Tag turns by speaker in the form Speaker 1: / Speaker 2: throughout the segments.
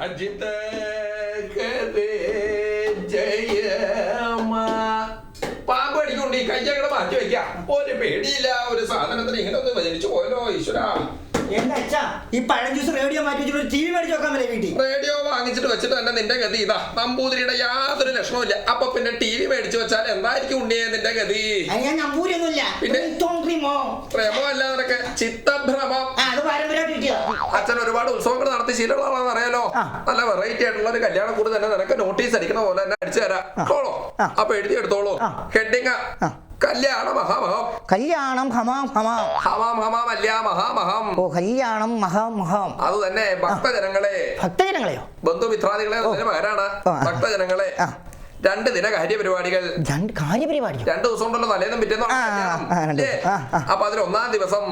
Speaker 1: അജിത ജയമ പാമ്പ് അടിക്കൊണ്ട് ഈ കയ്യങ്ങളെ മാറ്റി വെക്കാം. ഒരു പേടിയില്ല. ഒരു സാധനത്തിന് ഇങ്ങനെ ഒന്ന് വലിച്ചു പോയല്ലോ ഈശ്വരാ.
Speaker 2: എന്താ അച്ഛാ? ഈ പഴം ജ്യൂസ് റേഡിയോ മാറ്റി വെച്ചിട്ട് ടി വി മേടിച്ച് നോക്കാൻ പറ്റില്ല വീട്ടിൽ.
Speaker 1: റേഡിയോ വാങ്ങിച്ചിട്ട് വെച്ചിട്ട് തന്നെ നിന്റെ ഗതി. ഇതാ നമ്പൂതിരിയുടെ യാതൊരു ലക്ഷണമില്ല അപ്പൊ പിന്നെ ടി വി മേടിച്ചു വെച്ചാൽ എന്തായിരിക്കും ഉണ്ണിയെ നിന്റെ ഗതി?
Speaker 2: ഞാൻ
Speaker 1: പിന്നെ?
Speaker 2: പ്രേമോ
Speaker 1: അല്ല നിനക്ക്. ചിത്തഭ്രമം. അച്ഛൻ ഒരുപാട് ഉത്സവങ്ങൾ നടത്തി. ശീലമുള്ളതാണെന്ന് അറിയാലോ? നല്ല വെറൈറ്റി ആയിട്ടുള്ള ഒരു കല്യാണം കൂടി തന്നെ നിനക്ക് നോട്ടീസ് അടിക്കുന്ന പോലെ തന്നെ അടിച്ചു തരാം. അപ്പൊ എഴുതി എടുത്തോളൂ. ഹെഡിങ്. കല്യാണ മഹാമഹം.
Speaker 2: കല്യാണം ഹമാം ഹമാം.
Speaker 1: ഹമാം ഹമാം അല്ല മഹാമഹം.
Speaker 2: ഓ കല്യാണം മഹാം മഹാം.
Speaker 1: അത് തന്നെ ഭക്തജനങ്ങളെ.
Speaker 2: ഭക്തജനങ്ങളെയോ?
Speaker 1: ബന്ധുമിത്രാദികളെ
Speaker 2: മകനാണ്.
Speaker 1: ഭക്തജനങ്ങളെ. രണ്ട് ദിന കാര്യപരിപാടികൾ
Speaker 2: രണ്ട് കാര്യപരിപാടിയോ?
Speaker 1: രണ്ട് ദിവസം ഉണ്ടല്ലോ തലേന്നും പിറ്റേന്ന്. അപ്പൊ അതിൽ ഒന്നാം ദിവസം.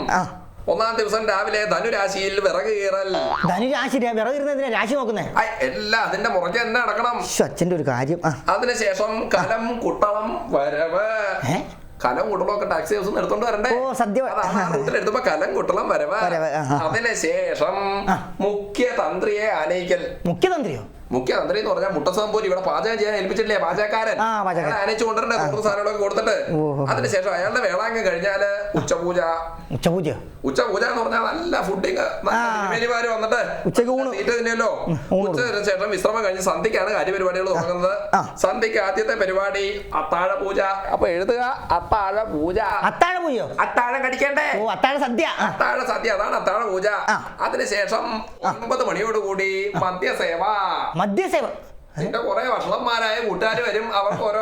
Speaker 1: ഒന്നാം ദിവസം രാവിലെ ധനുരാശിയിൽ വിറക് കീറൽ.
Speaker 2: ധനുരാശി വിറകിരുന്നതിനെ രാശി നോക്കുന്നേ?
Speaker 1: അല്ല അതിന്റെ മുറയ്ക്ക് തന്നെ നടക്കണം.
Speaker 2: അച്ഛന്റെ ഒരു കാര്യം
Speaker 1: അതിനുശേഷം കലം കുട്ടളം വരവ്? കലം കുട്ടളം ഒക്കെ ടാക്സി ഹൗസ് എടുത്തോണ്ട് വരണ്ടേ? റൂട്ടിൽ എടുത്തപ്പോ കലം കൂട്ടണം വരവ. അതിനുശേഷം മുഖ്യതന്ത്രിയെ ആനയിക്കൽ.
Speaker 2: മുഖ്യതന്ത്രിയോ?
Speaker 1: മുഖ്യ തന്ത്രി എന്ന് പറഞ്ഞാൽ മുട്ടസംപൂരി ഇവിടെ പാചകം ചെയ്യാൻ ഏൽപ്പിച്ചിട്ടില്ലേ? പാചകക്കാരൻ. അനച്ചു കുറച്ച് സാധനങ്ങളൊക്കെ കൊടുത്തിട്ട്. അതിനുശേഷം അയാളുടെ വേളാങ്കം കഴിഞ്ഞാൽ ഉച്ചപൂജ.
Speaker 2: ഉച്ചപൂജ?
Speaker 1: ഉച്ചപൂജ എന്ന് പറഞ്ഞാൽ നല്ല ഫുഡിങ്. തിരുമേനിമാര് വന്നിട്ട്
Speaker 2: ഉച്ചയ്ക്ക്.
Speaker 1: തീറ്റ
Speaker 2: ഊണ്
Speaker 1: ഉച്ചതിന് ശേഷം വിശ്രമം കഴിഞ്ഞ് സന്ധ്യക്കാണ് കാര്യപരിപാടികൾ തുടങ്ങുന്നത്. സന്ധ്യക്ക് ആദ്യത്തെ പരിപാടി അത്താഴ പൂജ അപ്പൊ എഴുതുക അത്താഴ പൂജ
Speaker 2: അത്താഴ പൂജയോ
Speaker 1: അത്താഴം കടിക്കണ്ടേ?
Speaker 2: ഓ അത്താഴ സദ്യ.
Speaker 1: അത്താഴ സദ്യ അതാണ് അത്താഴ പൂജ. അതിനുശേഷം ഒൻപത് മണിയോടുകൂടി മദ്യസേവ.
Speaker 2: മദ്യസേവ
Speaker 1: നിന്റെ കുറെ വഷളന്മാരായ കൂട്ടുകാർ വരും. അവർക്ക് ഓരോ.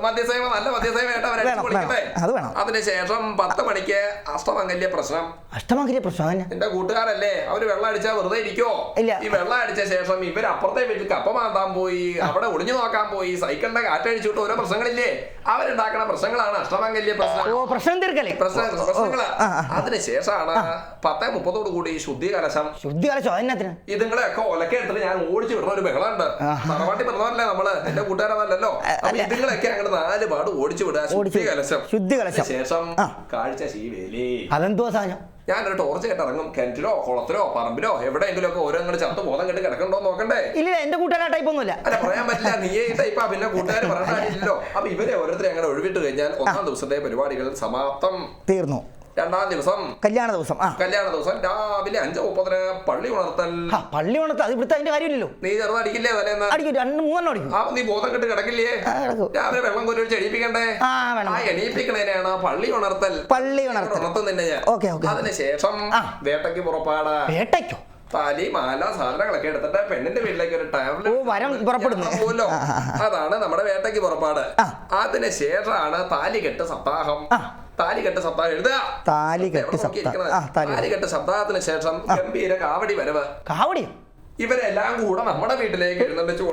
Speaker 1: മദ്യസേവ നല്ല മദ്യസേവയായിട്ട് അവരെ
Speaker 2: വേണം,
Speaker 1: വിളിക്കട്ടെ
Speaker 2: വേണം.
Speaker 1: അതിനുശേഷം പത്ത് മണിക്ക് അഷ്ടമംഗല്യ പ്രശ്നം.
Speaker 2: അഷ്ടമംഗല്യ പ്രശ്നം അതന്നെ.
Speaker 1: നിന്റെ കൂട്ടുകാരല്ലേ അവർ വെള്ളം അടിച്ചാൽ വെറുതെ ഇരിക്കോ?
Speaker 2: ഇല്ല.
Speaker 1: ഈ വെള്ളം അടിച്ച ശേഷം ഇവർ അപ്പുറത്തെ വീട്ടിൽ കപ്പ മാന്താൻ പോയി അവിടെ ഒളിഞ്ഞു നോക്കാൻ പോയി സൈക്കിളിന്റെ കാറ്റടിച്ചിട്ട് ഓരോ പ്രശ്നങ്ങളില്ലേ? അവരുണ്ടാക്കുന്ന പ്രശ്നങ്ങളാണ് അഷ്ടമംഗല്യ പ്രശ്നം.
Speaker 2: പ്രശ്നം
Speaker 1: പ്രശ്നങ്ങളാ പ്രശ്നങ്ങൾ.
Speaker 2: ആ, ആ.
Speaker 1: അതിനുശേഷമാണ് പത്തേ മുപ്പതോട് കൂടി ശുദ്ധി കലശം
Speaker 2: ശുദ്ധി കളച്ചോ അതിനകത്തിന്
Speaker 1: ഇതുങ്ങളെയൊക്കെ ഒലക്കെ ഞാൻ ഓടിച്ചു വിടുന്ന ഒരു ബഹളമുണ്ട്. തറവാട്ടി പറഞ്ഞതല്ലേ നമ്മൾ? എന്റെ കൂട്ടുകാരതല്ലോ അപ്പൊ ഇതുങ്ങളൊക്കെ അങ്ങനെ നാല് പാട് ഓടിച്ചു വിടുക
Speaker 2: ഓടിച്ചു
Speaker 1: ശുദ്ധി കലശം.
Speaker 2: ശുദ്ധി കലശം.
Speaker 1: ശേഷം കാഴ്ച ശീവേലി.
Speaker 2: അതെന്തോ സാധനം?
Speaker 1: ഞാനൊരു ടോർച്ച് ആയിട്ട് ഇറങ്ങും. കിണറ്റിലോ കുളത്തിലോ പറമ്പിലോ എവിടെയെങ്കിലും ഒക്കെ ഓരോ അങ്ങോട്ട് ചത്ത് ബോധം കെട്ട് കിടക്കണ്ടോ നോക്കണ്ടേ?
Speaker 2: ഇല്ല എന്റെ കൂട്ടുകാരെ ടൈപ്പ് ഒന്നുമില്ല.
Speaker 1: അല്ല പറയാൻ പറ്റില്ല. നീ ഈ ടൈപ്പാ പിന്നെ കൂട്ടുകാർ പറഞ്ഞില്ലല്ലോ അപ്പൊ ഇവരെ ഓരോരുത്തരെ അങ്ങനെ ഒഴിവിട്ട് കഴിഞ്ഞാൽ ഒന്നാം ദിവസത്തെ പരിപാടികൾ സമാപ്തം.
Speaker 2: തീർന്നു.
Speaker 1: രണ്ടാം ദിവസം
Speaker 2: കല്യാണ ദിവസം ആ.
Speaker 1: കല്യാണ ദിവസം രാവിലെ അഞ്ച് മുപ്പതിന് പള്ളി ഉണർത്തൽ.
Speaker 2: ആ, പള്ളി ഉണർത്തൽ അത് ഇവിടുത്തെ അതിന്റെ കാര്യമില്ലല്ലോ.
Speaker 1: നീ ചെറുതടിക്കില്ലേ തലേന്ന്?
Speaker 2: അടിക്കും രണ്ട് മൂന്നെണ്ണം അടിക്കും.
Speaker 1: ആ നീ ബോധം കെട്ട് കിടക്കില്ലേ?
Speaker 2: ആ, കിടക്കും.
Speaker 1: രാവിലെ വെള്ളം കൊല്ലൊഴിച്ച് എണീപ്പിക്കണ്ടേ?
Speaker 2: ആ വേണം
Speaker 1: ആ എണീപ്പിക്കണേനാണ് പള്ളി ഉണർത്തൽ.
Speaker 2: പള്ളി ഉണർത്തൽ.
Speaker 1: ഉണർത്തുന്നില്ല ഞാൻ.
Speaker 2: Okay okay.
Speaker 1: അതിനുശേഷം
Speaker 2: ആ.
Speaker 1: വേട്ടയ്ക്ക് പുറപ്പാട്.
Speaker 2: വേട്ടയ്ക്കോ?
Speaker 1: താലി മാല സാധനങ്ങളൊക്കെ എടുത്തിട്ട് പെണ്ണിന്റെ വീട്ടിലേക്ക് ഒരു ടാബ്ലറ്റ്
Speaker 2: ഓ, വരം പുറപ്പെടുന്നു.
Speaker 1: പോലോ
Speaker 2: ആ, ആ, ആ.
Speaker 1: അതാണ് നമ്മുടെ വേട്ടയ്ക്ക് പുറപ്പാട്.
Speaker 2: ആ.
Speaker 1: അതിന് ശേഷമാണ് താലികെട്ട് സപ്താഹം.
Speaker 2: ആ.
Speaker 1: താലികെട്ട് സപ്താഹം എഴുതുക.
Speaker 2: താലികെട്ട് സപ്താഹം. താലികെട്ട്
Speaker 1: സപ്താഹത്തിന് ശേഷം ഗംഭീര കാവടി വരവ്.
Speaker 2: കാവടിയോ?
Speaker 1: ഇവരെല്ലാം കൂടെ നമ്മുടെ വീട്ടിലേക്ക് എഴുന്നള്ളിച്ചു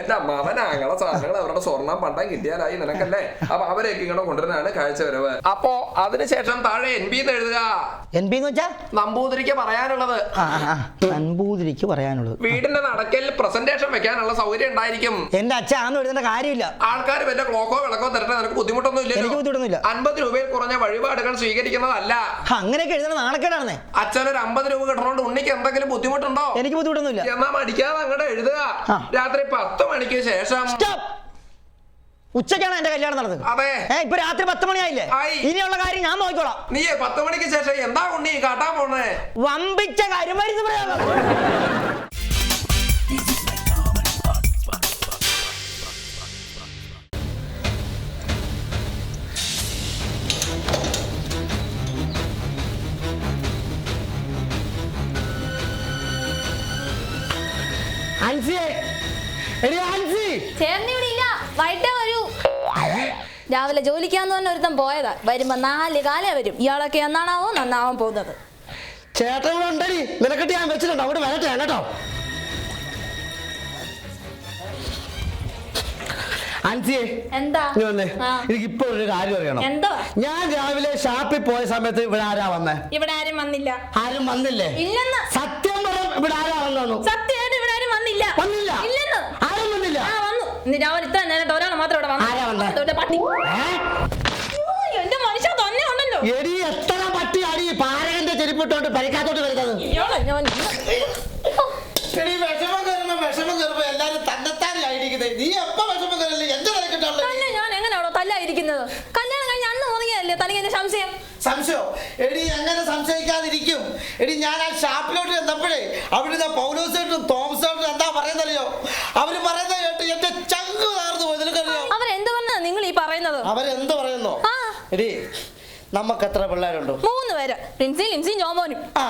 Speaker 1: എന്റെ അമ്മാവൻ ആങ്ങളെ സാധനങ്ങൾ അവരുടെ സ്വർണം പണ്ടം കിട്ടിയാലായി നിനക്കല്ലേ? അപ്പൊ അവരെയൊക്കെ ഇങ്ങനെ കൊണ്ടുവരാനാണ് കാഴ്ച വരവ് അപ്പോ അതിനുശേഷം താഴെ എൻ ബി എന്ന് എഴുതുക.
Speaker 2: എൻ ബി എന്ന് വെച്ചാ?
Speaker 1: നമ്പൂതിരിക്ക് പറയാനുള്ളത്.
Speaker 2: നമ്പൂതിരിക്ക് പറയാനുള്ളത്.
Speaker 1: വീടിന്റെ നടക്കൽ പ്രസന്റേഷൻ വെക്കാനുള്ള സൗകര്യം ഉണ്ടായിരിക്കും.
Speaker 2: എന്റെ അച്ഛൻ ആന്ന് എഴുതേണ്ട കാര്യമില്ല.
Speaker 1: ആൾക്കാർ വല്ല ക്ലോക്കോ വിളക്കോ തരട്ടെ നിനക്ക് ബുദ്ധിമുട്ടൊന്നും
Speaker 2: എനിക്ക്
Speaker 1: ഇല്ലല്ലോ
Speaker 2: ബുദ്ധിമുട്ടൊന്നുമില്ല.
Speaker 1: അൻപത് രൂപയിൽ കുറഞ്ഞ വഴിപാടുകൾ സ്വീകരിക്കുന്നതല്ല.
Speaker 2: അങ്ങനെയൊക്കെ എഴുതണ അച്ഛൻ
Speaker 1: ഒരു അമ്പത് രൂപ കിട്ടണോണ്ട് ഉണ്ണിക്ക് എന്തെങ്കിലും ബുദ്ധിമുട്ടുണ്ടോ?
Speaker 2: എനിക്ക് ബുദ്ധിമുട്ടൊന്നുമില്ല.
Speaker 1: എന്നാ മടിക്കാതെ അങ്ങോട്ട് എഴുതുക. രാത്രി പത്ത് മണിക്ക് ശേഷം.
Speaker 2: ഉച്ചയ്ക്കാണ് എന്റെ കല്യാണം നടന്നത്.
Speaker 1: അതെ.
Speaker 2: ഏ ഇപ്പൊ രാത്രി പത്ത് മണിയായില്ലേ. ഇനിയുള്ള കാര്യം ഞാൻ നോക്കിക്കോളാം.
Speaker 1: നീ പത്ത് മണിക്ക് ശേഷം എന്താ ഉണ്ണി? കാട്ടാൻ പോണേ.
Speaker 2: വമ്പിച്ച കാര്യം
Speaker 3: ആൻസിയെ എടി ആൻസി
Speaker 4: ഇവിടെ ഇല്ല വൈകിട്ടേ വരൂ. രാവിലെ ജോലിക്കാന്ന് പറഞ്ഞ ഒരുത്തം പോയതാ. വരുമ്പോ നാല് കാലേ വരും. ഇയാളൊക്കെ എന്നാണാവോ? നന്നാവാൻ പോകുന്നത്.
Speaker 3: ചേട്ടൻ ഉണ്ടടി. നിനക്കിട്ട് ഞാൻ വെച്ചിട്ടുണ്ട്. അവിടെ വരട്ടെ കേട്ടോ. ആൻസിയെ
Speaker 4: എന്താ?
Speaker 3: നീ വന്നേ.
Speaker 4: ആ.
Speaker 3: എനിക്ക് ഇപ്പൊ ഒരു കാര്യം അറിയണം.
Speaker 4: എന്തോ?
Speaker 3: ഞാൻ രാവിലെ ഷാപ്പിൽ പോയ സമയത്ത് ഇവിടെ ആരാ വന്നേ?
Speaker 4: ഇവിടെ ആരും വന്നില്ല.
Speaker 3: ആരും വന്നില്ലേ?
Speaker 4: ഇല്ലെന്ന്.
Speaker 3: സത്യം പറയാം ഇവിടെ ആരാ വന്നു
Speaker 4: ആരും വന്നില്ല. ഇല്ലെന്ന്.
Speaker 3: ആരും വന്നില്ല.
Speaker 4: ആ വന്നു. ഇന്ന് രാവിലെ ഇത്ര നേരം മാത്രം ഇവിടെ
Speaker 3: ആരാ വന്നേ?
Speaker 4: വന്നു പട്ടി. അയ്യോ, എന്റെ മനുഷ്യ തന്നെ ഉണ്ടല്ലോ.
Speaker 3: എടി എത്ര പട്ടി ഈ പാരകന്റെ ചെരുപ്പിട്ടോണ്ട് പരിക്കാത്തോട്ട് വരുന്നത്.
Speaker 4: ഞാൻ നീ ഞാൻ എങ്ങനെയാണോ തല്ലായിരിക്കുന്നത്? കല്ല തനിക്ക് എന്റെ സംശയം? സംശയോ?
Speaker 3: എടി എങ്ങനെ സംശയിക്കാതിരിക്കും? എടി ഞാൻ ആ ഷാപ്പിലോട്ട് ചെന്നപ്പോഴേ അവിടുന്ന് പൗലോസോട്ടും തോമസോട്ടും എന്താ പറയുന്നല്ലോ അവർ പറയുന്ന കേട്ട് എന്റെ ചങ്ക് താർന്നു പോയി.
Speaker 4: അവരെന്ത് അവരെന്തുകൊണ്ടാണ് നിങ്ങൾ ഈ പറയുന്നത്?
Speaker 3: അവരെന്ത് പറയുന്നു? എടി നമുക്ക് എത്ര പിള്ളേരുണ്ടോ?
Speaker 4: മൂന്ന് പേര്. പ്രിൻസി ലിൻസിയും ജോമോനും.
Speaker 3: ആ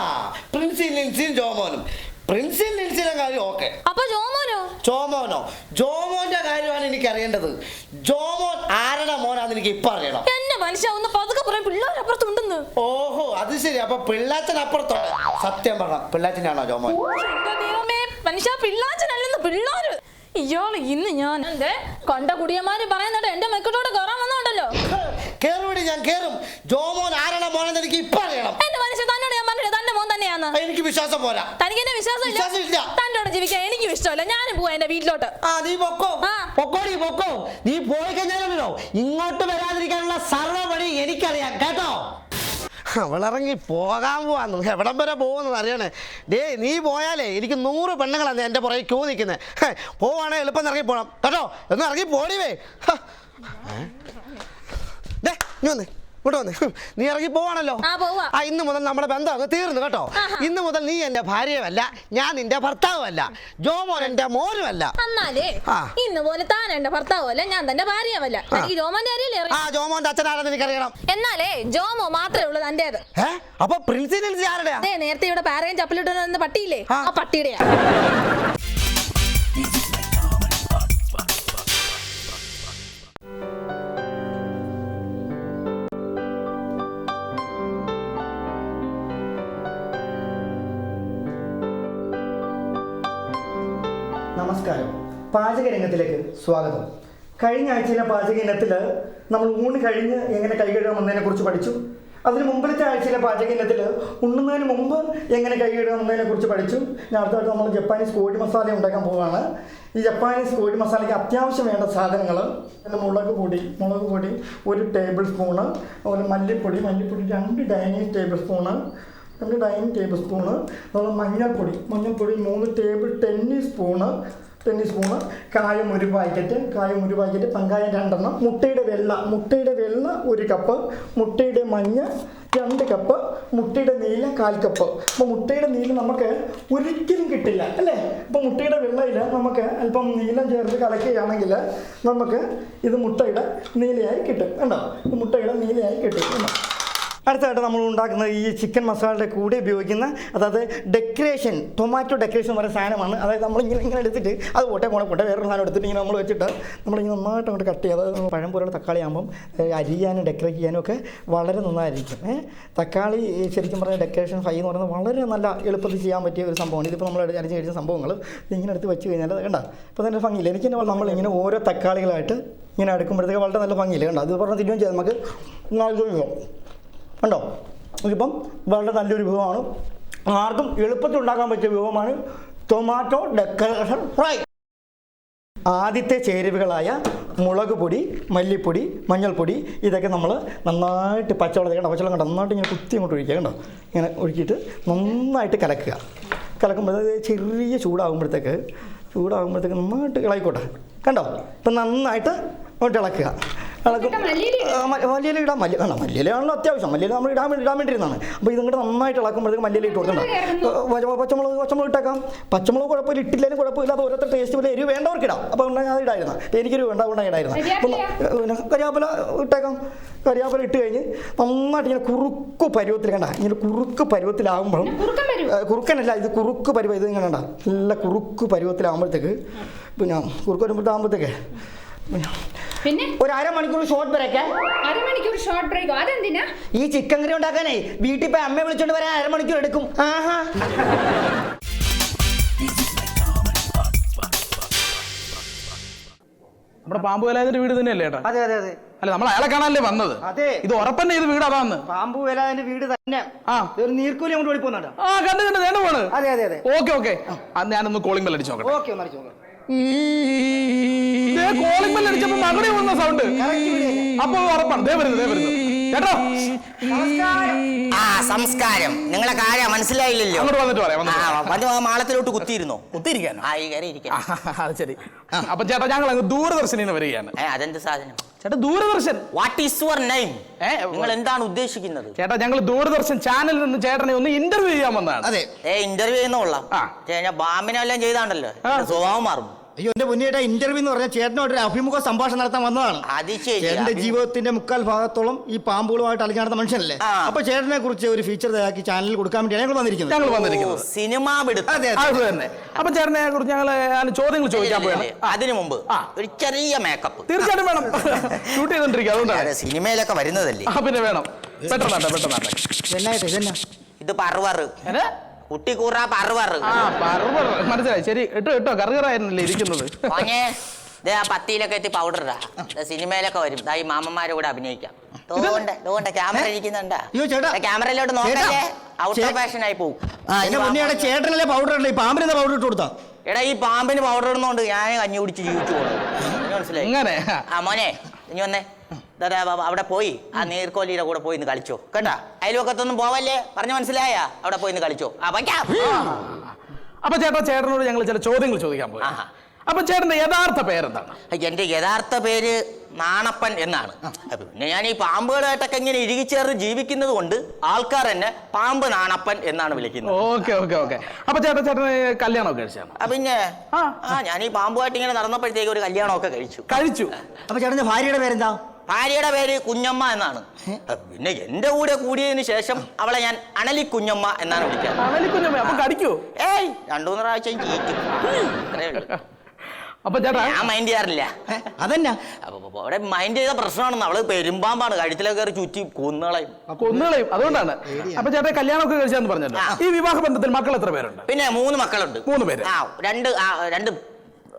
Speaker 3: പ്രിൻസി ലിൻസിയും ജോമോനും. പ്രിൻസി ലിൻസിയുടെ കാര്യം ഓക്കെ.
Speaker 4: അപ്പൊ ജോമോനോ?
Speaker 3: ജോമോനോ. ജോമോന്റെ കാര്യമാണ് എനിക്ക് അറിയേണ്ടത് ജോമോൻ ആരുടെ മോനാന്ന് എനിക്ക് ഇപ്പൊ അറിയണം.
Speaker 4: എന്നെ മനുഷ്യ ഒന്ന് പതുക്കെ പറയും.
Speaker 3: ഓഹോ അത് ശരി. അപ്പൊ പിള്ളാച്ചൻ അപ്പുറത്തോടെ സത്യം പറഞ്ഞ പിള്ളാച്ചനാണോ ജോമോൻ?
Speaker 4: എന്റെ ദൈവമേ മനുഷ്യ പിള്ളാച്ചനല്ലെന്ന് പിള്ളേര്. ഇയാൾ ഇന്ന് ഞാൻ എന്റെ കണ്ട കുടിയന്മാര് പറയുന്നുണ്ട് എന്റെ മെക്കട്ടോടെ കയറാൻ വന്നോണ്ടല്ലോ.
Speaker 3: കേറുവിടി ഞാൻ കേറും. ജോമോൻ ആരുടെ മോനെന്ന് എനിക്ക് ഇപ്പൊ അറിയണം. എനിക്ക് വിശ്വാസം പോരാ.
Speaker 4: തനിക്ക് എന്നെ വിശ്വാസമില്ല
Speaker 3: വിശ്വാസമില്ല.
Speaker 4: തന്റെ കൂടെ ജീവിക്കാൻ എനിക്ക് ഇഷ്ടമല്ല. ഞാനും പോവാ എന്റെ വീട്ടിലോട്ട്.
Speaker 3: ആ നീ പൊക്കോ?
Speaker 4: ആ.
Speaker 3: പൊക്കോടി പൊക്കോ? നീ പോയി കഴിഞ്ഞാലോ ഇങ്ങോട്ട് വരാതിരിക്കാനുള്ള സർവ വഴി എനിക്കറിയാം കേട്ടോ? അവളിറങ്ങി പോകാൻ പോവാന്ന്. എവിടം വരെ പോകുന്നത് അറിയണേ? ഡേ നീ പോയാലേ എനിക്ക് നൂറ് പെണ്ണുങ്ങളാണ് എന്റെ പുറകെ ക്യൂ നിൽക്കുന്നത് പോവാണെ എളുപ്പം ഇറങ്ങി പോകണം കേട്ടോ? ഒന്ന് ഇറങ്ങി പോടിവേ. ഹ. ഏ? ദേ നീ വന്നേ. ഇങ്ങോട്ട് വന്നേ നീ ഇറങ്ങി പോവാണല്ലോ.
Speaker 4: ആ, പോവാ.
Speaker 3: ആ ഇന്ന് മുതൽ നമ്മുടെ ബന്ധം അങ്ങ് തീർന്നു കേട്ടോ. ഇന്ന് മുതൽ നീ എന്റെ ഭാര്യയുമല്ല ഞാൻ നിന്റെ ഭർത്താവുമല്ല. ജോമോൻ എന്റെ മോനുമല്ല.
Speaker 4: എന്നാലേ
Speaker 3: ആ.
Speaker 4: ഇന്ന് പോലെ താൻ എന്റെ ഭർത്താവല്ല ഞാൻ തന്റെ എനിക്ക് ജോമോന്റെ
Speaker 3: ആ ജോമോന്റെ അച്ഛനാണെന്ന് എനിക്കറിയണം.
Speaker 4: എന്നാലേ ജോമോ മാത്രമേ ഉള്ളൂ തന്റേത്.
Speaker 3: ഏ? അപ്പൊ പ്രിൻസിഡൻസി ആരുടെയാ?
Speaker 4: അതെ നേരത്തെ ഇവിടെ പാരയും ചപ്പലിട്ട് പട്ടിയില്ലേ?
Speaker 3: ആ.
Speaker 4: ആ പട്ടിയുടെയാ.
Speaker 2: പാചക രംഗത്തിലേക്ക് സ്വാഗതം. കഴിഞ്ഞ ആഴ്ചയിലെ പാചക ഇനത്തിൽ നമ്മൾ ഊണ് കഴിഞ്ഞ് എങ്ങനെ കൈ കഴുകാമെന്നതിനെ കുറിച്ച് പഠിച്ചു. അതിന് മുമ്പിലത്തെ ആഴ്ചയിലെ പാചക ഇനത്തിൽ ഉണ്ണുന്നതിന് മുമ്പ് എങ്ങനെ കൈ കഴുകാമെന്നതിനെ കുറിച്ച് പഠിച്ചു. ഞാൻ അടുത്തായിട്ട് നമ്മൾ ജപ്പാനീസ് കോഴി മസാല ഉണ്ടാക്കാൻ പോവുകയാണ്. ഈ ജപ്പാനീസ് കോഴി മസാലയ്ക്ക് അത്യാവശ്യം വേണ്ട സാധനങ്ങൾ മുളക് പൊടി മുളക് പൊടി ഒരു ടേബിൾ സ്പൂണ് അതുപോലെ മല്ലിപ്പൊടി മല്ലിപ്പൊടി രണ്ട് ഡൈനിങ് ടേബിൾ സ്പൂണ് രണ്ട് ഡൈനിങ് ടേബിൾ സ്പൂണ് അതുപോലെ മഞ്ഞൾപ്പൊടി മഞ്ഞൾപ്പൊടി മൂന്ന് table tennis spoon tennis spoon കായം ഒരു പാക്കറ്റ് കായം ഒരു പാക്കറ്റ് പങ്കായം രണ്ടെണ്ണം മുട്ടയുടെ വെള്ള മുട്ടയുടെ വെള്ള ഒരു കപ്പ് മുട്ടയുടെ മഞ്ഞ രണ്ട് കപ്പ് മുട്ടയുടെ നീല കാൽ കപ്പ് അപ്പോൾ മുട്ടയുടെ നീല നമുക്ക് ഒരിക്കലും കിട്ടില്ല അല്ലേ? അപ്പോൾ മുട്ടയുടെ വെള്ളയിൽ നമുക്ക് അല്പം നീലം ചേർത്ത് കലക്കുകയാണെങ്കിൽ നമുക്ക് ഇത് മുട്ടയുടെ നീലയായി കിട്ടും കണ്ടോ? മുട്ടയുടെ നീലയായി കിട്ടും കണ്ടോ? അടുത്തതായിട്ട് നമ്മൾ ഉണ്ടാക്കുന്നത് ഈ ചിക്കൻ മസാലയുടെ കൂടെ ഉപയോഗിക്കുന്ന അതായത് ഡെക്കറേഷൻ ടൊമാറ്റോ ഡെക്കറേഷൻ എന്ന് പറയുന്ന സാധനമാണ്. അതായത് നമ്മൾ ഇങ്ങനെ എടുത്തിട്ട് അത് പോട്ടെ പോണെ പോട്ടെ വേറൊരു സാധനം എടുത്തിട്ട് ഇങ്ങനെ നമ്മൾ വെച്ചിട്ട് നമ്മളിങ്ങനെ നന്നായിട്ട് അങ്ങോട്ട് കട്ട് ചെയ്യുക. അതായത് പഴം പോലുള്ള തക്കാളി ആകുമ്പം അരിയാനും ഡെക്കറേറ്റ് ചെയ്യാനും ഒക്കെ വളരെ നന്നായിരിക്കും. തക്കാളി ശരിക്കും പറഞ്ഞാൽ ഡെക്കറേഷൻ ഫ്രൈ എന്ന് പറയുന്നത് വളരെ നല്ല എളുപ്പത്തിൽ ചെയ്യാൻ പറ്റിയ ഒരു സംഭവമാണ്. ഇതിപ്പോൾ നമ്മൾ അരിഞ്ഞ് കഴിച്ച സംഭവങ്ങൾ ഇങ്ങനെ എടുത്ത് വെച്ച് കഴിഞ്ഞാൽ കണ്ട ഇപ്പോൾ തന്നെ ഭംഗിയില്ല. എനിക്ക് ഇങ്ങനെ ഓരോ തക്കാളികളായിട്ട് ഇങ്ങനെ അടുക്കുമ്പോഴത്തേക്ക് വളരെ നല്ല ഭംഗിയില്ല. കണ്ടോ അത് പറഞ്ഞാൽ തിരുവനന്തപുരം നമുക്ക് നല്ല കണ്ടോ? ഇതിപ്പം വളരെ നല്ലൊരു വിഭവമാണ്. ആർക്കും എളുപ്പത്തിൽ ഉണ്ടാക്കാൻ പറ്റിയ വിഭവമാണ് ടൊമാറ്റോ ഡെക്കറേഷൻ ഫ്രൈ ആദ്യത്തെ ചേരുവകളായ മുളക് പൊടി മല്ലിപ്പൊടി മഞ്ഞൾപ്പൊടി ഇതൊക്കെ നമ്മൾ നന്നായിട്ട് പച്ചവെള്ളം കണ്ടോ? പച്ചവെള്ളം കണ്ടോ? നന്നായിട്ട് ഇങ്ങനെ കുത്തി അങ്ങോട്ട് ഒഴിക്കുക കണ്ടോ? ഇങ്ങനെ ഒഴുക്കിയിട്ട് നന്നായിട്ട് കലക്കുക. കലക്കുമ്പോൾ ചെറിയ ചൂടാകുമ്പോഴത്തേക്ക് ചൂടാകുമ്പോഴത്തേക്ക് നന്നായിട്ട് ഇളകിക്കോട്ടെ. കണ്ടോ? ഇപ്പം നന്നായിട്ട് അങ്ങോട്ട് ഇളക്കുക. മല്ലിയില ഇടാം. മല്ലി കണ്ടോ മല്ലിയിലാണല്ലോ അത്യാവശ്യം. മല്ലിയില നമ്മൾ ഇടാൻ വേണ്ടി ഇടാൻ വേണ്ടിയിരുന്നാണ് അപ്പോൾ ഇതിങ്ങോട്ട് നന്നായിട്ട് ഇളക്കുമ്പോഴത്തേക്ക് മല്ലിയില ഇട്ട് കൊടുക്കണ്ട പച്ചമുളക് പച്ചമുളക് ഇട്ടേക്കാം. പച്ചമുളക് കുഴപ്പമില്ല ഇട്ടില്ലെങ്കിലും കുഴപ്പമില്ല. അത് ഓരോരുത്തർ ടേസ്റ്റ് പോലെ എരിവ് വേണ്ടവർക്ക് ഇടാം. അപ്പോൾ ഞാൻ ഇടായിരുന്നു അപ്പോൾ എനിക്കൊരു വേണ്ട അതുകൊണ്ട് ഇടായിരുന്നു പിന്നെ കരിയാപ്പില ഇട്ടേക്കാം. കരിയാപ്പില ഇട്ട് കഴിഞ്ഞ് നന്നായിട്ട് ഇങ്ങനെ കുറുക്ക് പരുവത്തിൽ കണ്ട. ഇങ്ങനെ കുറുക്ക് പരുവത്തിലാകുമ്പോഴും കുറുക്കനല്ല ഇത് കുറുക്ക് പരുവം. ഇത് ഇങ്ങനെ കണ്ട. നല്ല കുറുക്ക് പരുവത്തിലാകുമ്പോഴത്തേക്ക് പിന്നെ കുറുക്ക് വരുമ്പോഴത്തേക്ക്
Speaker 5: പിന്നെ?
Speaker 2: ഒരു അരമണിക്കൂർ ഷോർട്ട് ബ്രേക്ക്
Speaker 5: അരമണിക്കൂർ ഷോർട്ട് ബ്രേക്കോ അതെന്തിനാ?
Speaker 2: ഈ ചിക്കൻ കറി ഉണ്ടാക്കാനേ വീട്ടിൽ പോയി അമ്മയെ വിളിച്ചോണ്ട് വരാൻ അരമണിക്കൂർ എടുക്കും. ആഹാ.
Speaker 6: നമ്മുടെ പാമ്പ് വേലാതിന്റെ വീട് തന്നെയല്ലേ ഏട്ടാ?
Speaker 2: അതെ അതെ അതെ.
Speaker 6: അല്ല നമ്മൾ അയാളെ കാണാനല്ലേ വന്നത്?
Speaker 2: അതെ.
Speaker 6: ഇത് ഉറപ്പന്നെ ഇത് വീട് അതാന്ന്.
Speaker 2: പാമ്പു വേലാതിന്റെ വീട് തന്നെ.
Speaker 6: ആ.
Speaker 2: ഒരു നീർക്കൂലി അങ്ങോട്ട് ഓടിപ്പോന്നുണ്ടോ
Speaker 6: ആ കണ്ടു കണ്ടു നേണ്ട പോണ്
Speaker 2: അതെ അതെ അതെ.
Speaker 6: Okay okay. ഞാനൊന്ന് കോളിംഗ് ബെൽ അടിച്ചു നോക്കട്ടെ.
Speaker 2: ഓക്കെ ഒന്ന് അടിച്ചു നോക്കാം.
Speaker 6: കോളിംഗ് ബെൽ അടിച്ചപ്പോ മകളെ വന്ന സൗണ്ട് അപ്പൊ ഉറപ്പാണ്. ദേ വരുന്നു ദേ വരുന്നു. ചേട്ടോ
Speaker 7: ആ സംസ്കാരം. നിങ്ങളെ കാര്യം മനസ്സിലായില്ലല്ലോ.
Speaker 6: അങ്ങോട്ട് വന്നിട്ട് പറയാം
Speaker 7: ആ
Speaker 6: വന്നിട്ട് പറയാം.
Speaker 7: വന്ന് ആ മാളത്തിലോട്ട് കുത്തിയിരുന്നോ?
Speaker 6: കുത്തിയിരിക്കാനോ?
Speaker 7: ആ ഈ കയറി ഇരിക്കാം.
Speaker 6: ആ, അത് ശരി. അപ്പൊ ചേട്ടാ ഞങ്ങൾ അങ്ങ് ദൂരദർശനിൽ നിന്ന് വരികയാണ്.
Speaker 7: ഏ അതെന്ത് സാധനം?
Speaker 6: ചേട്ടാ Doordarshan.
Speaker 7: What is your name
Speaker 6: ഏ,
Speaker 7: നിങ്ങൾ എന്താണ് ഉദ്ദേശിക്കുന്നത്?
Speaker 6: ചേട്ടാ ഞങ്ങൾ ദൂരദർശൻ ചാനലിൽ നിന്ന് ചേട്ടനെ ഒന്ന് ഇന്റർവ്യൂ ചെയ്യാൻ വന്നതാണ്.
Speaker 3: അതെ.
Speaker 7: ഏ ഇന്റർവ്യൂ ചെയ്യുന്ന കൊള്ളാം.
Speaker 6: ആ.
Speaker 7: പക്ഷേ ഞാൻ ബാമിനെല്ലാം ചെയ്താണ്ടല്ലോ. എന്റെ സ്വഭാവം മാറും.
Speaker 2: അയ്യോ എന്റെ മുന്നേട്ട ഇന്റർവ്യൂ എന്ന് പറഞ്ഞാൽ ചേട്ടനോട് ഒരു അഭിമുഖ സംഭാഷണം നടത്താൻ വന്നതാണ്.
Speaker 7: അത് ശരി
Speaker 2: ചേട്ടന്റെ ജീവിതത്തിന്റെ മുക്കാൽ ഭാഗത്തോളം ഈ പാമ്പുകളുമായിട്ട് അലഞ്ഞു നടന്ന മനുഷ്യനല്ലേ?
Speaker 7: ആ.
Speaker 2: അപ്പൊ ചേട്ടനെ കുറിച്ച് ഒരു ഫീച്ചർ തയ്യാക്കി ചാനലിൽ കൊടുക്കാൻ വേണ്ടി ഞങ്ങൾ വന്നിരിക്കുന്നത്.
Speaker 6: ഞങ്ങൾ വന്നിരിക്കുന്നത്.
Speaker 7: സിനിമ
Speaker 2: അതെ അതെ.
Speaker 6: അത് തന്നെ. അപ്പൊ ചേട്ടനെ കുറിച്ച് ഞങ്ങൾ ചോദ്യങ്ങൾ ചോദിക്കാൻ പോയാണ്
Speaker 7: അതിനു മുമ്പ്
Speaker 6: ആ.
Speaker 7: ഒരു ചെറിയ മേക്കപ്പ്
Speaker 6: തീർച്ചയായിട്ടും വേണം. ഷൂട്ട് ചെയ്തോണ്ടിരിക്കുക അതുകൊണ്ടാണ്.
Speaker 7: സിനിമയിലൊക്കെ വരുന്നതല്ലേ?
Speaker 6: ആ പിന്നെ വേണം. പെട്ടെന്നാട്ടെ പെട്ടെന്നാട്ടെ.
Speaker 2: എന്നായിട്ട് ഇതെന്നാ?
Speaker 7: ഇത് പറവറ് പറവറ്.
Speaker 6: ആ മനസ്സിലായി. ശരി ഇട്ടോ ഇട്ടോ. കറുകറായിരുന്നല്ലേ ഇരിക്കുന്നത്?
Speaker 7: മോനെ ദേ ആ പത്തിയിലൊക്കെ എത്തി പൗഡർ ഇടാ ദേ സിനിമയിലൊക്കെ വരും. ദാ ഈ മാമന്മാരെ കൂടെ അഭിനയിക്കാം. തോണ്ട തോണ്ട ക്യാമറ ഇരിക്കുന്നുണ്ടാ.
Speaker 2: അയ്യോ, ചേട്ടാ.
Speaker 7: ക്യാമറയിലോട്ട് നോക്കല്ലേ. ഔട്ട് ഓഫ് ഫാഷൻ ആയി പോകും
Speaker 2: എന്റെ മുന്നേയുടെ ചേട്ടനല്ലേ പൗഡർ പാമ്പിനെ പൗഡർ ഇട്ട് കൊടുത്താ?
Speaker 7: എടാ ഈ പാമ്പിന് പൗഡർ ഇടുന്നോണ്ട് ഞാൻ കഞ്ഞി കുടിച്ച് ജീവിച്ചു മനസ്സിലായി? ആ മോനെ ഇനി വന്നേ. അവിടെ പോയി. ആ നീർക്കോലിയുടെ കൂടെ പോയി ഇന്ന് കളിച്ചോ. കേട്ടാ അയൽവക്കത്തൊന്നും പോവല്ലേ? പറഞ്ഞു മനസ്സിലായ? അവിടെ പോയി ഇന്ന് കളിച്ചോ.
Speaker 6: അപ്പൊ ചേട്ടാ ചേട്ടനോട് ഞങ്ങൾ ചില ചോദ്യങ്ങൾ ചോദിക്കാൻ പോയി. അപ്പൊ ചേട്ടന്റെ യഥാർത്ഥ പേരെന്താണ്?
Speaker 7: എന്റെ യഥാർത്ഥ പേര് നാണപ്പൻ എന്നാണ്. പിന്നെ ഞാൻ ഈ പാമ്പുകളായിട്ടൊക്കെ ഇങ്ങനെ ഇഴുകിച്ചേർന്ന് ജീവിക്കുന്നത് കൊണ്ട് ആൾക്കാർ എന്നെ പാമ്പ് നാണപ്പൻ എന്നാണ് വിളിക്കുന്നത്.
Speaker 6: Okay okay okay. അപ്പൊ ചേട്ടാ ചേട്ടന് കല്യാണമൊക്കെ കഴിച്ചാണ്?
Speaker 7: പിന്നെ
Speaker 6: ആ.
Speaker 7: ആ ഞാൻ ഈ പാമ്പുമായിട്ട് ഇങ്ങനെ നടന്നപ്പോഴത്തേക്ക് ഒരു കല്യാണമൊക്കെ കഴിച്ചു.
Speaker 6: കഴിച്ചു.
Speaker 2: അപ്പൊ ചേട്ടന്റെ ഭാര്യയുടെ പേരെന്താ?
Speaker 7: ഭാര്യയുടെ പേര് കുഞ്ഞമ്മ എന്നാണ്. പിന്നെ എന്റെ കൂടെ കൂടിയതിനു ശേഷം അവളെ ഞാൻ അണലി കുഞ്ഞമ്മ എന്നാണ് വിളിക്കാറ്. ഏയ് രണ്ടു മൂന്ന് പ്രാവശ്യം ചീറ്റും. അത്രേ ഉള്ളൂ.
Speaker 6: അപ്പൊ ചേട്ടാ
Speaker 7: ഞാൻ മൈൻഡ് ചെയ്യാറില്ല.
Speaker 2: അതെന്നാ.
Speaker 7: അവിടെ മൈൻഡ് ചെയ്ത പ്രശ്നമാണെന്ന് അവൾ പെരുമ്പാമ്പാണ് കഴുത്തിലൊക്കെ കയറി ചുറ്റി കൊന്നുകളയും.
Speaker 6: കൊന്നുകളയും. അതുകൊണ്ടാണ്. അപ്പൊ ചേട്ടാ കല്യാണമൊക്കെ കഴിച്ചാന്ന് പറഞ്ഞല്ലോ. ഈ വിവാഹ ബന്ധത്തിൽ മക്കൾ എത്ര പേരുണ്ട്?
Speaker 7: പിന്നെ മൂന്ന് മക്കളുണ്ട്.
Speaker 6: മൂന്ന് പേര്.
Speaker 7: ആ രണ്ട് ആ, രണ്ട്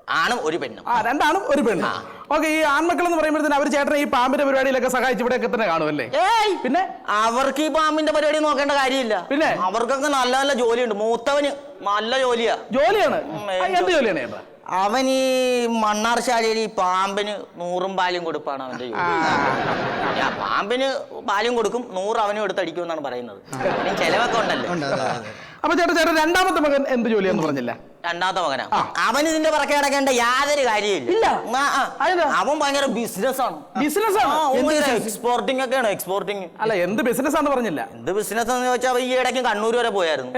Speaker 7: ആണും ഒരു പെണ്ണും.
Speaker 6: ആ രണ്ടാണും ഒരു പെണ്ണും.
Speaker 7: ആ.
Speaker 6: ഓക്കെ ഈ ആൺമക്കൾ എന്ന് പറയുമ്പോഴത്തേന് അവർ ചേട്ടനെ ഈ പാമ്പിന്റെ പരിപാടിയിലൊക്കെ സഹായിച്ച് ഇവിടെയൊക്കെ തന്നെ കാണുമല്ലേ?
Speaker 7: ഏയ്!
Speaker 6: പിന്നെ?
Speaker 7: അവർക്ക് ഈ പാമ്പിന്റെ പരിപാടി നോക്കേണ്ട കാര്യമില്ല.
Speaker 6: പിന്നെ?
Speaker 7: അവർക്കൊക്കെ നല്ല നല്ല ജോലിയുണ്ട്. മൂത്തവന് നല്ല ജോലിയാ.
Speaker 6: ജോലിയാണ്? എന്ത് ജോലിയാണ് ചേട്ടാ?
Speaker 7: അവൻ ഈ മണ്ണാർശാലയിൽ ഈ പാമ്പിന് നൂറും പാലും കൊടുപ്പാണ് അവന്റെ ജോലി. ആ, പാമ്പിന് പാലും കൊടുക്കും നൂറ് അവനും എടുത്തടിക്കും എന്നാണ് പറയുന്നത്. അതിന് ചെലവൊക്കെ ഉണ്ടല്ലോ.
Speaker 2: ഉണ്ട്, അതെ, അതെ.
Speaker 6: അപ്പൊ ചേട്ടാ ചേട്ടാ രണ്ടാമത്തെ മകൻ എന്ത് ജോലി ജോലിയാന്ന് പറഞ്ഞില്ല?
Speaker 7: രണ്ടാമത്തെ മകനാ? അവൻ ഇതിന്റെ പുറകെ കിടക്കേണ്ട യാതൊരു കാര്യമില്ല
Speaker 6: ഇല്ല.
Speaker 7: ആ, ആ. അവൻ ഭയങ്കര ബിസിനസ് ആണ്
Speaker 6: ബിസിനസ് ആണ്
Speaker 7: എക്സ്പോർട്ടിംഗ് ഒക്കെയാണ് എക്സ്പോർട്ടിംഗ്
Speaker 6: അല്ല എന്ത് ബിസിനസ് ആണെന്ന് പറഞ്ഞില്ല.
Speaker 7: എന്ത് ബിസിനസ് എന്ന് ചോദിച്ചാൽ ഈ ഇടയ്ക്ക് കണ്ണൂർ വരെ പോയായിരുന്നു?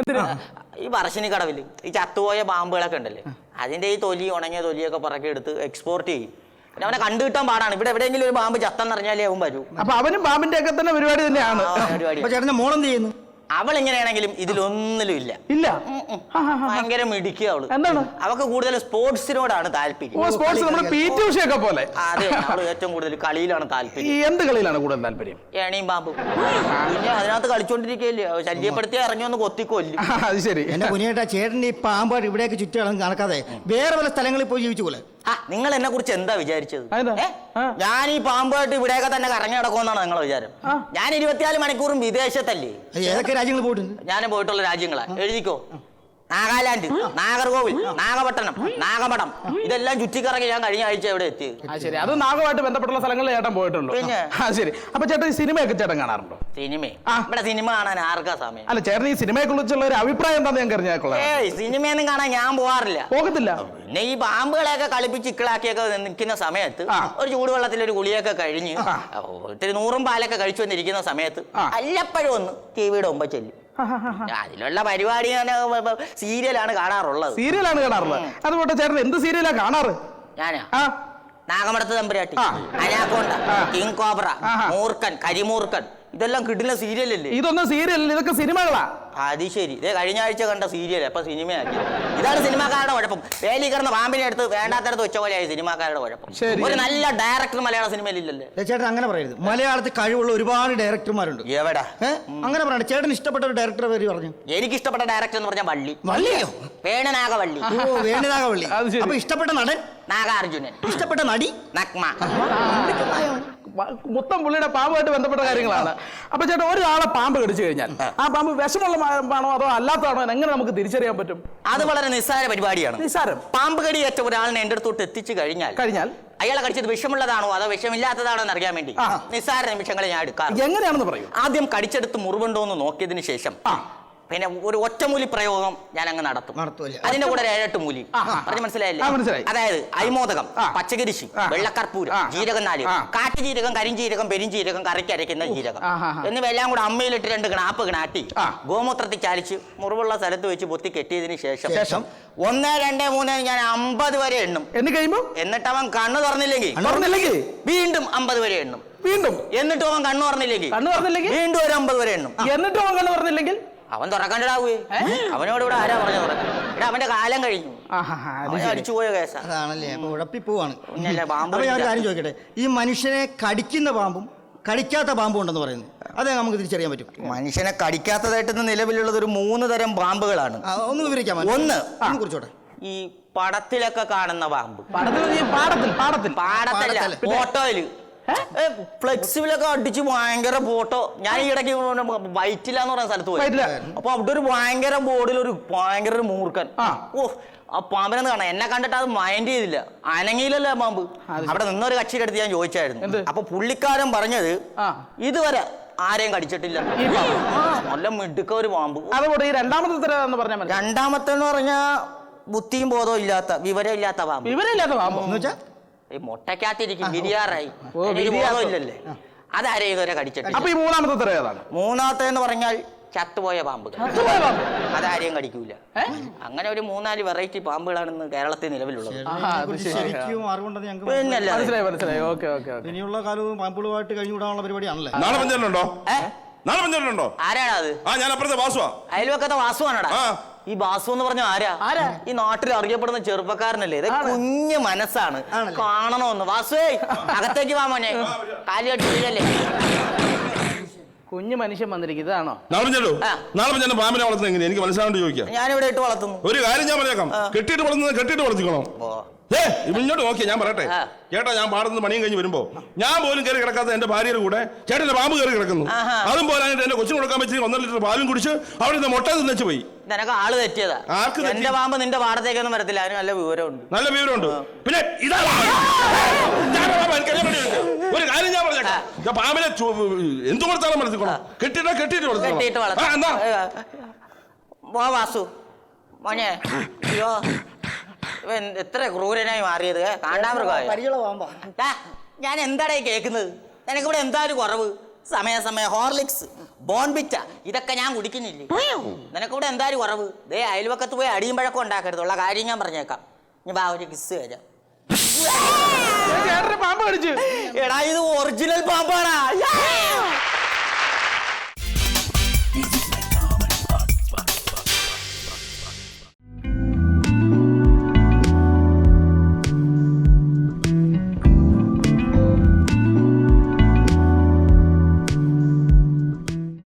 Speaker 7: ഈ പറശ്ശിനി കടവിൽ ഈ ചത്തുപോയ പാമ്പുകളൊക്കെ ഉണ്ടല്ലേ? അതിന്റെ ഈ തൊലി ഉണങ്ങിയ തൊലിയൊക്കെ പുറകെ എടുത്ത് എക്സ്പോർട്ട് ചെയ്യും. പിന്നെ അവനെ കണ്ടുകിട്ടാൻ പാടാണ്. ഇവിടെ എവിടെയെങ്കിലും ഒരു പാമ്പ് ചത്തെന്നറിഞ്ഞാലേ അവൻ വരൂ.
Speaker 6: അപ്പൊ അവനും പാമ്പിന്റെ ഒക്കെ തന്നെ പരിപാടി തന്നെയാണ്.
Speaker 7: പരിപാടി.
Speaker 2: അപ്പൊ ചേട്ടന്റെ മോളെന്ത് ചെയ്യുന്നു?
Speaker 7: അവൾ എങ്ങനെയാണെങ്കിലും ഇതിലൊന്നിലും ഇല്ല
Speaker 6: ഇല്ല.
Speaker 7: ഭയങ്കര മിടിക്കുക അവൾ.
Speaker 6: എന്താണ്?
Speaker 7: അവക്ക് കൂടുതൽ സ്പോർട്സിനോടാണ്
Speaker 6: ഓ
Speaker 7: താല്പര്യം
Speaker 6: സ്പോർട്സ് നമ്മുടെ പി ടി ഉഷയൊക്കെ പോലെ.
Speaker 7: ആ, അതെ അവൾ ഏറ്റവും കൂടുതൽ കളിയിലാണ്
Speaker 6: ഈ
Speaker 7: താല്പര്യം
Speaker 6: എന്ത് കളിയിലാണ് കൂടുതൽ താല്പര്യം?
Speaker 7: ഏണിയും പാമ്പ്. പിന്നെ അതിനകത്ത് കളിച്ചോണ്ടിരിക്കുകയല്ലേ ശല്യപ്പെടുത്തി ഇറങ്ങി ഒന്ന് കൊത്തിക്കൊല്ലും.
Speaker 6: അത് ശരി.
Speaker 2: എന്റെ കുഞ്ഞേട്ടാ ചേട്ടന്റെ ഈ പാമ്പായിട്ട് ഇവിടെയൊക്കെ ചുറ്റുകളും നടക്കാതെ വേറെ പല സ്ഥലങ്ങളിൽ പോയി ജീവിച്ചുപോലെ
Speaker 7: ആ, നിങ്ങൾ എന്നെ കുറിച്ച് എന്താ വിചാരിച്ചത്. ഞാൻ ഈ പാമ്പായിട്ട് ഇവിടെയൊക്കെ തന്നെ കറങ്ങി നടക്കുമെന്നാണ് നിങ്ങളെ വിചാരം. ഞാൻ ഇരുപത്തിനാല് മണിക്കൂറും വിദേശത്തല്ലേ?
Speaker 2: ഏതൊക്കെ രാജ്യങ്ങളിൽ പോയിട്ടുണ്ട്?
Speaker 7: ഞാൻ പോയിട്ടുള്ള രാജ്യങ്ങളാ. എഴുതിക്കോ? നാഗാലാൻഡ് നാഗർകോവിൽ നാഗപട്ടണം നാഗമഠം ഇതെല്ലാം ചുറ്റിക്കറങ്ങി ഞാൻ കഴിഞ്ഞ ആഴ്ച ഇവിടെ എത്തി?
Speaker 6: ആ ശരി. അത് നാഗമായിട്ട് ബന്ധപ്പെട്ടുള്ള സ്ഥലങ്ങളിൽ ചേട്ടൻ പോയിട്ടുണ്ടോ
Speaker 7: പിന്നെ?
Speaker 6: ആ ശരി. അപ്പൊ ചേട്ടൻ ഈ സിനിമയൊക്കെ ചേട്ടൻ കാണാറുണ്ടോ?
Speaker 7: സിനിമ?
Speaker 6: ആ.
Speaker 7: ഇവിടെ സിനിമ കാണാൻ ആർക്കാ സമയം?
Speaker 6: അല്ല ചേട്ടൻ ഈ സിനിമയെ കുറിച്ചുള്ള ഒരു അഭിപ്രായം എന്താ ഞാൻ അറിഞ്ഞാൽ
Speaker 7: ഏയ് സിനിമയൊന്നും കാണാൻ ഞാൻ പോവാറില്ല.
Speaker 6: പോകത്തില്ല.
Speaker 7: പിന്നെ ഈ പാമ്പുകളെയൊക്കെ കളിപ്പിച്ച് ഇക്കിളാക്കിയൊക്കെ നിൽക്കുന്ന സമയത്ത്
Speaker 6: ആ.
Speaker 7: ഒരു ചൂടുവെള്ളത്തിൽ ഒരു ഗുളിയൊക്കെ കഴിഞ്ഞ്
Speaker 6: ആ.
Speaker 7: ഒത്തിരി നൂറും പാലൊക്കെ കഴിച്ചു വന്നിരിക്കുന്ന സമയത്ത്
Speaker 6: ആ.
Speaker 7: അല്ലപ്പോഴും ഒന്ന് ടി വിയുടെ മുമ്പ് ചെല്ലും. അതിലുള്ള പരിപാടി ഞാൻ സീരിയലാണ് കാണാറുള്ളത്.
Speaker 6: സീരിയലാണ് കാണാറുള്ളത്. അതുപോലെ ചേട്ടൻ എന്ത് സീരിയലാ കാണാറ്?
Speaker 7: ഞാനാ?
Speaker 6: ആ.
Speaker 7: നാഗമടത്ത് തമ്പുരാട്ടി. അനാക്കോണ്ട. King cobra. മൂർക്കൻ കരിമൂർക്കൻ ഇതെല്ലാം കിട്ടുന്ന സീരിയലല്ലേ
Speaker 6: ഇതൊന്നും സീരിയൽ ഇതൊക്കെ സിനിമകളാ.
Speaker 7: അത് ശരി. ഇതേ കഴിഞ്ഞ ആഴ്ച കണ്ട സീരിയൽ അപ്പൊ സിനിമയാക്കി. ഇതാണ് സിനിമാക്കാരുടെ കുഴപ്പം. വേലി കിടന്ന പാമ്പിനെ എടുത്ത് വേണ്ടാത്തടത്ത് വെച്ച പോലെയായി സിനിമാക്കാരുടെ കുഴപ്പം.
Speaker 6: ശരി.
Speaker 7: ഒരു നല്ല ഡയറക്ടർ മലയാള സിനിമയിലില്ലല്ലേ
Speaker 2: ഏ, ചേട്ടൻ അങ്ങനെ പറയരുത്. മലയാളത്തിൽ കഴിവുള്ള ഒരുപാട് ഡയറക്ടർമാരുണ്ട്
Speaker 7: എവിടെ?
Speaker 2: ഏ? അങ്ങനെ പറയണ്ട. ചേട്ടൻ ഇഷ്ടപ്പെട്ട ഒരു ഡയറക്ടർ പേര് പറഞ്ഞു.
Speaker 7: എനിക്ക് ഇഷ്ടപ്പെട്ട ഡയറക്ടർ എന്ന് പറഞ്ഞാൽ വള്ളി.
Speaker 2: വള്ളിയോ?
Speaker 7: വേണനാഗവള്ളി.
Speaker 2: ഓ വേണിനാഗവള്ളി.
Speaker 6: അത് ശരി.
Speaker 2: അപ്പൊ ഇഷ്ടപ്പെട്ട നടൻ?
Speaker 7: നാഗാർജുനൻ.
Speaker 2: ഇഷ്ടപ്പെട്ട നടി?
Speaker 7: നഗ്മ.
Speaker 6: മൊത്തം പുള്ളിയുടെ പാമ്പുമായിട്ട് ബന്ധപ്പെട്ട കാര്യങ്ങളാണ്. അപ്പൊ ചേട്ടാ ഒരാളെ പാമ്പ് കടിച്ചു കഴിഞ്ഞാൽ ആ. പാമ്പ് വിഷമുള്ള പാമ്പാണോ അതോ അല്ലാത്തതാണോ എങ്ങനെ നമുക്ക് തിരിച്ചറിയാൻ പറ്റും?
Speaker 7: അത് വളരെ നിസ്സാര പരിപാടിയാണ്.
Speaker 6: നിസ്സാരം.
Speaker 7: പാമ്പ് കടിയേറ്റ ഒരാളിനെ എന്റെ അടുത്തോട്ട് എത്തിച്ചു കഴിഞ്ഞാൽ
Speaker 6: കഴിഞ്ഞാൽ?
Speaker 7: അയാളെ കടിച്ചത് വിഷമുള്ളതാണോ അതോ വിഷമില്ലാത്തതാണോ എന്ന് അറിയാൻ വേണ്ടി. നിസ്സാര നിമിഷങ്ങളെ ഞാൻ എടുക്കാം
Speaker 6: എങ്ങനെയാണെന്ന് പറയും.
Speaker 7: ആദ്യം കടിച്ചെടുത്ത് മുറിവുണ്ടോ എന്ന് നോക്കിയതിന് ശേഷം. പിന്നെ ഒരു ഒറ്റമൂലി പ്രയോഗം ഞാൻ അങ്ങ് നടത്തും? അതിന്റെ കൂടെ ഒരു ഏഴെട്ട് മൂലി പറഞ്ഞു മനസ്സിലായില്ലേ
Speaker 6: മനസ്സിലായി.
Speaker 7: അതായത് അരിമോദകം
Speaker 6: ആ.
Speaker 7: പച്ചകരിശി
Speaker 6: ആ.
Speaker 7: വെള്ളക്കർപ്പൂരം
Speaker 6: ആ.
Speaker 7: ജീരകം നാല്
Speaker 6: ആ.
Speaker 7: കാട്ടുജീരകം കരിഞ്ജീരകം പെരിഞ്ജീരകം കറിക്ക് അരയ്ക്കുന്ന ജീരകം
Speaker 6: ആ, ആ, ആ.
Speaker 7: എന്നിവയെല്ലാം കൂടെ അമ്മയിലിട്ട് രണ്ട് ഗ്നാപ്പ് കിണാട്ടി
Speaker 6: ആ.
Speaker 7: ഗോമൂത്രത്തിൽ ചാലിച്ച് മുറിവുള്ള സ്ഥലത്ത് വെച്ച് പൊത്തി കെട്ടിയതിന് ശേഷം
Speaker 3: ശേഷം?
Speaker 7: ഒന്ന് രണ്ട് മൂന്ന് ഞാൻ അമ്പത് വരെ എണ്ണും
Speaker 6: എന്ന് കഴിയുമ്പോ
Speaker 7: എന്നിട്ട് അവൻ കണ്ണു തുറന്നില്ലെങ്കിൽ
Speaker 6: തുറന്നില്ലെങ്കിൽ
Speaker 7: വീണ്ടും അമ്പത് വരെ എണ്ണും
Speaker 6: വീണ്ടും
Speaker 7: എന്നിട്ടും അവൻ കണ്ണു തുറന്നില്ലെങ്കിൽ
Speaker 6: കണ്ണു തുറന്നില്ലെങ്കിൽ
Speaker 7: വീണ്ടും ഒരു അമ്പത് വരെ എണ്ണും
Speaker 6: എന്നിട്ടും അവൻ കണ്ണു തുറന്നില്ലെങ്കിൽ
Speaker 7: അവൻ തുറക്കണ്ടാവേ അവനോട് ഇവിടെ ആരാ പറഞ്ഞു തുറക്കാൻ എടാ അവന്റെ കാലം കഴിഞ്ഞു.
Speaker 6: ആഹാ, അത്
Speaker 7: അവൻ അടിച്ചു പോയ കേസാ.
Speaker 3: അതാണല്ലേ അപ്പൊ ഉഴപ്പിപ്പോവാണ് അപ്പൊ ഞാൻ ഒരു കാര്യം ചോദിക്കട്ടെ? ഈ മനുഷ്യനെ കടിക്കുന്ന പാമ്പും കടിക്കാത്ത പാമ്പും ഉണ്ടെന്ന് പറയുന്നു അതെ നമുക്ക് തിരിച്ചറിയാൻ പറ്റും.
Speaker 7: മനുഷ്യനെ കടിക്കാത്തതായിട്ട് നിലവിലുള്ളത് ഒരു മൂന്ന് തരം പാമ്പുകളാണ്.
Speaker 3: ഒന്ന് വിവരിക്കാൻ
Speaker 7: ഒന്ന്.
Speaker 3: കുറിച്ചോട്ടെ.
Speaker 7: ഈ പടത്തിലൊക്കെ കാണുന്ന പാമ്പ്.
Speaker 6: പടത്തിൽ പാടത്തിൽ പാടത്തിൽ
Speaker 7: പാടത്തല്ല. ഫോട്ടോയിൽ ഫ്ലെക്സിബിലൊക്കെ അടിച്ച് ഭയങ്കര ഫോട്ടോ ഞാൻ ഈ ഇടയ്ക്ക് വൈറ്റില്ല എന്ന് പറയുന്ന സ്ഥലത്ത് പോയി. അപ്പൊ അവിടെ ഒരു ഭയങ്കര ബോർഡിൽ ഒരു ഭയങ്കര ഒരു മൂർഖൻ.
Speaker 6: ആ.
Speaker 7: ഓ ആ പാമ്പിനെന്ന് കാണാം എന്നെ കണ്ടിട്ട് അത് മൈൻഡ് ചെയ്തില്ല. അനങ്ങിയില്ലല്ലോ ആ പാമ്പ്. അവിടെ നിന്നൊരു കക്ഷിയുടെ അടുത്ത് ഞാൻ ചോദിച്ചായിരുന്നു. അപ്പൊ പുള്ളിക്കാരൻ പറഞ്ഞത്. ഇതുവരെ ആരെയും കടിച്ചിട്ടില്ല. നല്ല മിടുക്ക ഒരു പാമ്പ്.
Speaker 6: ഈ രണ്ടാമത്തെ എന്ന് പറഞ്ഞാൽ
Speaker 7: രണ്ടാമത്തെ എന്ന് പറഞ്ഞാ ബുദ്ധിയും ബോധവും ഇല്ലാത്ത വിവരം ഇല്ലാത്ത പാമ്പ്.
Speaker 6: വിവരം ഇല്ലാത്ത പാമ്പ്.
Speaker 3: എന്ന് വെച്ചാ
Speaker 7: ഈ മുട്ടക്കകത്തിരിക്കും ബിരിയാറായി
Speaker 6: ഓ,
Speaker 7: അതാരെയും ഇതുവരെ കടിച്ചിട്ടില്ല
Speaker 6: അപ്പൊ ഈ മൂന്നാമത്തെ ഏതാണ്?
Speaker 7: മൂന്നാമത്തെ എന്ന് പറഞ്ഞാൽ ചത്തുപോയ പാമ്പുകൾ.
Speaker 6: ചത്തുപോയ പാമ്പ്.
Speaker 7: അതാരെയും കടിക്കൂല.
Speaker 6: ഏ?
Speaker 7: അങ്ങനെ ഒരു മൂന്നാൽ വെറൈറ്റി പാമ്പുകളാണ് കേരളത്തിൽ നിലവിലുള്ളത്.
Speaker 6: ആഹാ, അത് ശരി.
Speaker 3: ശരിക്കും അറിവുണ്ടെന്ന് ഞങ്ങൾക്ക്
Speaker 7: പിന്നല്ല
Speaker 6: മനസ്സിലായി. മനസ്സിലായി ഓക്കെ ഓക്കെ ഓക്കെ.
Speaker 3: ഇനിയുള്ള കാലവും പാമ്പുകളുമായിട്ട് കഴിഞ്ഞുകൂടാനുള്ള പരിപാടിയാണല്ലേ?
Speaker 8: നാളെ പഞ്ചായത്തുണ്ടോ
Speaker 7: ഏ?
Speaker 8: നാളെ പഞ്ചായത്തുണ്ടോ
Speaker 7: ആരാണ് അത്
Speaker 8: ആ ഞാൻ അപ്പുറത്തെ വാസുവാ.
Speaker 7: അയൽവക്കത്തെ വാസുവാണടാ?
Speaker 8: ആ.
Speaker 7: ഈ ബാസു എന്ന് പറഞ്ഞ ആരാ?
Speaker 6: ആരാ?
Speaker 7: ഈ നാട്ടിൽ അറിയപ്പെടുന്ന ചെറുപ്പക്കാരനല്ലേ? ഇത് കുഞ്ഞു മനസ്സാണ്. കാണണമെന്ന്. വാസുവേ അകത്തേക്ക് വാ മോനെ. കാലി കെട്ടില്ലേ
Speaker 6: കുഞ്ഞു മനുഷ്യൻ വന്നിരിക്കും ഇതാണോ?
Speaker 8: നാളെ പഞ്ചായത്ത് പാമ്പിനെ വളർത്തുന്നത് എനിക്ക് മനസ്സിലാണ്ട് ചോദിക്കാം.
Speaker 7: ഞാനിവിടെ ഇട്ട് വളർത്തുന്നു.
Speaker 8: ഒരു കാര്യം ഞാൻ പറഞ്ഞേക്കാം കെട്ടിയിട്ട് വളർത്തുന്നത് കെട്ടിയിട്ട് വളർത്തിക്കണോ ഏ ഇങ്ങോട്ട് നോക്കിയ ഞാൻ പറയട്ടെ. ചേട്ടാ ഞാൻ പാടുന്ന പണിയും കഴിഞ്ഞ് വരുമ്പോ. ഞാൻ പോലും കയറി കിടക്കാത്ത എന്റെ ഭാര്യയുടെ കൂടെ ചേട്ടന്റെ പാമ്പ് കയറി കിടക്കുന്നു. അതും പോലായിട്ട് എന്റെ കൊച്ചിന് കൊടുക്കാൻ പറ്റി ഒന്നര ലിറ്റർ പാലും കുടിച്ച് അവിടെ നിന്ന് മുട്ട തിന്നു പോയി.
Speaker 7: നിനക്ക് ആൾ തെറ്റിയതാ.
Speaker 8: ആർക്ക്
Speaker 7: എന്റെ പാമ്പ് നിന്റെ പാടത്തേക്കൊന്നും വരത്തില്ല. അതിന് നല്ല വിവരമുണ്ട്.
Speaker 8: നല്ല വിവരമുണ്ട്. പിന്നെ ഇതാ. ഒരു കാര്യം ഞാൻ പറഞ്ഞേക്കാം. ഞാൻ പാമ്പിനെ എന്തു കൊടുത്താലും വളർത്തിക്കോണം കെട്ടിട്ടാ എന്താ
Speaker 7: വളർത്താം വാസു. മോനെ. അയ്യോ. ഇവൻ എത്ര ക്രൂരനായി മാറിയത് കാണ്ടാമൃഗമായ
Speaker 3: പരിചയമുള്ള
Speaker 7: ഞാൻ എന്താടേ ഈ കേൾക്കുന്നത് നിനക്കിവിടെ എന്താ ഒരു കുറവ് സമയാസമയം ഹോർലിക്സ് ബോൺബിറ്റ ഇതൊക്കെ ഞാൻ കുടിക്കുന്നില്ലേ നിനക്കിവിടെ എന്താ ഒരു കുറവ് ദേ അയൽവക്കത്ത് പോയി അടിയും പഴക്കം ഉണ്ടാക്കരുത് ഉള്ള കാര്യം ഞാൻ പറഞ്ഞേക്കാം ഇനി ബാ ഒരു കിസ് തരാം
Speaker 6: പാമ്പ് കടിച്ചു
Speaker 7: എടാ ഇത് ഒറിജിനൽ പാമ്പാടാ